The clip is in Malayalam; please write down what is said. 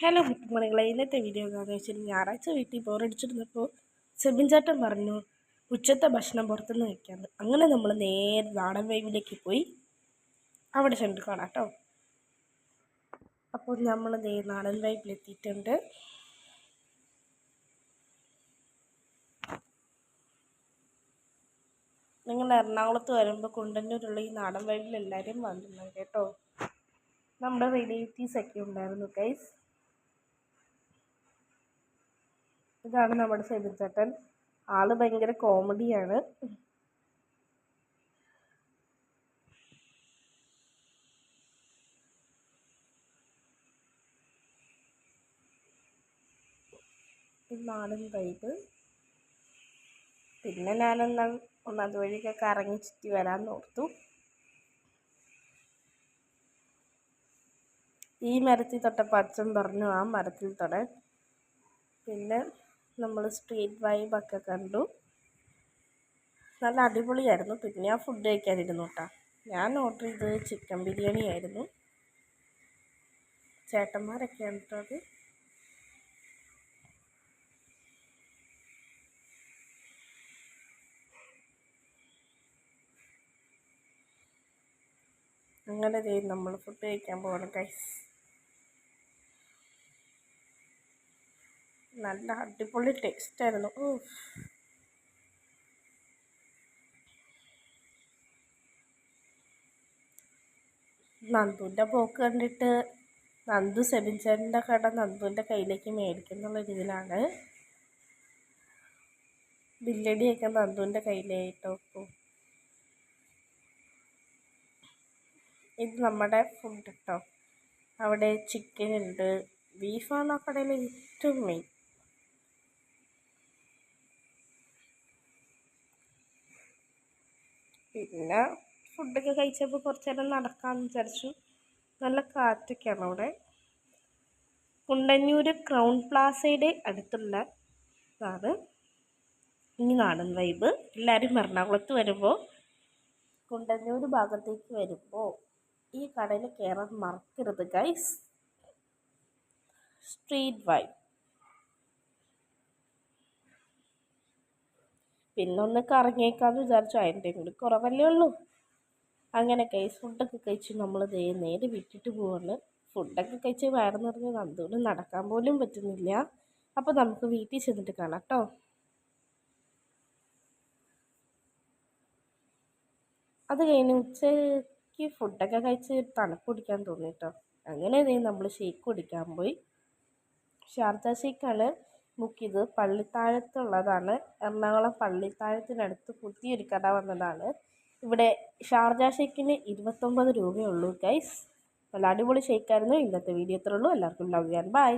ഹലോ മുത്തുമണികളെ ഇന്നത്തെ വീഡിയോ എന്താണെന്ന് വെച്ചാൽ ഞായറാഴ്ച വീട്ടിൽ ബോറടിച്ചിരുന്നപ്പോൾ സെബിൻ ചേട്ടൻ പറഞ്ഞു ഉച്ചത്തെ ഭക്ഷണം പുറത്തുനിന്ന് കഴിക്കാമെന്ന് അങ്ങനെ നമ്മൾ നേരെ നാടൻ വൈവിലേക്ക് പോയി അവിടെ ചെന്നിട്ട് കാണാം കേട്ടോ. അപ്പോൾ നമ്മൾ നേരെ നാടൻ വൈബിലെത്തിയിട്ടുണ്ട്. നിങ്ങൾ എറണാകുളത്ത് വരുമ്പോൾ കുണ്ടന്നൂരുള്ള ഈ നാടൻ വൈബിൽ എല്ലാവരും കേട്ടോ. നമ്മുടെ റിലേറ്റീവ്സ് ഒക്കെ ഉണ്ടായിരുന്നു ഗൈസ് ഇതാണ് നമ്മുടെ സെബിൻ ചേട്ടൻ. ആൾ ഭയങ്കര കോമഡിയാണ് നാലും വൈബ് പിന്നെ ഞാനെന്നാൽ ഒന്ന് അതുവഴിയൊക്കെ കറങ്ങി ചുറ്റി വരാൻ ഓർത്തു. ഈ മരത്തിൽ തൊട്ടപ്പോൾ അച്ഛൻ പറഞ്ഞു ആ മരത്തിൽ തൊടാൻ. പിന്നെ നമ്മൾ സ്ട്രീറ്റ് വൈബൊക്കെ കണ്ടു. നല്ല അടിപൊളിയായിരുന്നു. പിന്നെ ആ ഫുഡ് കഴിക്കാനിരുന്നു കേട്ടോ ഞാൻ ഓർഡർ ചെയ്തത് ചിക്കൻ ബിരിയാണി ആയിരുന്നു. ചേട്ടന്മാരൊക്കെയാണ് കേട്ടോ അത് അങ്ങനെ ചെയ്യും നമ്മൾ ഫുഡ് കഴിക്കാൻ പോകണം കൈസ് നല്ല അടിപൊളി ടേസ്റ്റായിരുന്നു നന്ദുവിന്റെ പോക്ക് കണ്ടിട്ട് നന്ദു സെബിൻചേട്ടന്റെ കട നന്ദുവിന്റെ കയ്യിലേക്ക് മേടിക്കുന്നുള്ള രീതിയിലാണ്. ബില്ലടിയൊക്കെ നന്ദുവിന്റെ കയ്യിലായിട്ടോ ഇത് നമ്മുടെ ഫുഡ് കേട്ടോ അവിടെ ചിക്കൻ ഉണ്ട്. ബീഫാണ് ആ കടയിൽ ഏറ്റവും മെയിൻ പിന്നെ ഫുഡൊക്കെ കഴിച്ചപ്പോൾ കുറച്ച് നേരം നടക്കാമെന്ന് വിചാരിച്ചു. നല്ല കാറ്റൊക്കെയാണ് അവിടെ. കുണ്ടന്നൂർ ക്രൗൺ പ്ലാസയുടെ അടുത്തുള്ള ഇതാണ്. ഇനി നാടൻ വൈബ് എല്ലാവരും എറണാകുളത്ത് വരുമ്പോൾ കുണ്ടന്നൂർ ഭാഗത്തേക്ക് വരുമ്പോൾ ഈ കടയിൽ കയറാൻ മറക്കരുത് ഗൈസ് സ്ട്രീറ്റ് വൈബ് പിന്നെ ഒന്ന് കറങ്ങിയേക്കാന്ന് വിചാരിച്ചു. അതിന്റെ കൂടി കുറവല്ലേ ഉള്ളൂ. അങ്ങനെ കൈസ് ഫുഡൊക്കെ കഴിച്ച് നമ്മൾ ദേ നേരെ വിട്ടിട്ട് പോവാണ്. ഫുഡൊക്കെ കഴിച്ച് വയറ് നിറഞ്ഞ് നന്ദൂന് നടക്കാൻ പോലും പറ്റുന്നില്ല. അപ്പോൾ നമുക്ക് വീട്ടിൽ ചെന്നിട്ട് കാണാം കേട്ടോ അത് കഴിഞ്ഞ് ഉച്ചയ്ക്ക് ഫുഡൊക്കെ കഴിച്ച് തണുപ്പ് കുടിക്കാൻ തോന്നി കേട്ടോ അങ്ങനെ നമ്മൾ ഷേക്ക് കുടിക്കാൻ പോയി. ഷാർജ ഷേക്കാണ് ബുക്ക് ചെയ്തത് പള്ളിത്താഴത്തുള്ളതാണ്. എറണാകുളം പള്ളിത്താഴത്തിനടുത്ത് പുതിയൊരു കട വന്നതാണ്. ഇവിടെ ഷാർജ ഷേക്കിന് ഇരുപത്തൊമ്പത് രൂപയുള്ളൂ ഗൈസ് നല്ല അടിപൊളി ഷേക്കായിരുന്നു ഇന്നത്തെ വീഡിയോ ഇത്രയുള്ളൂ എല്ലാവർക്കും ലവ് ആൻഡ് ബൈ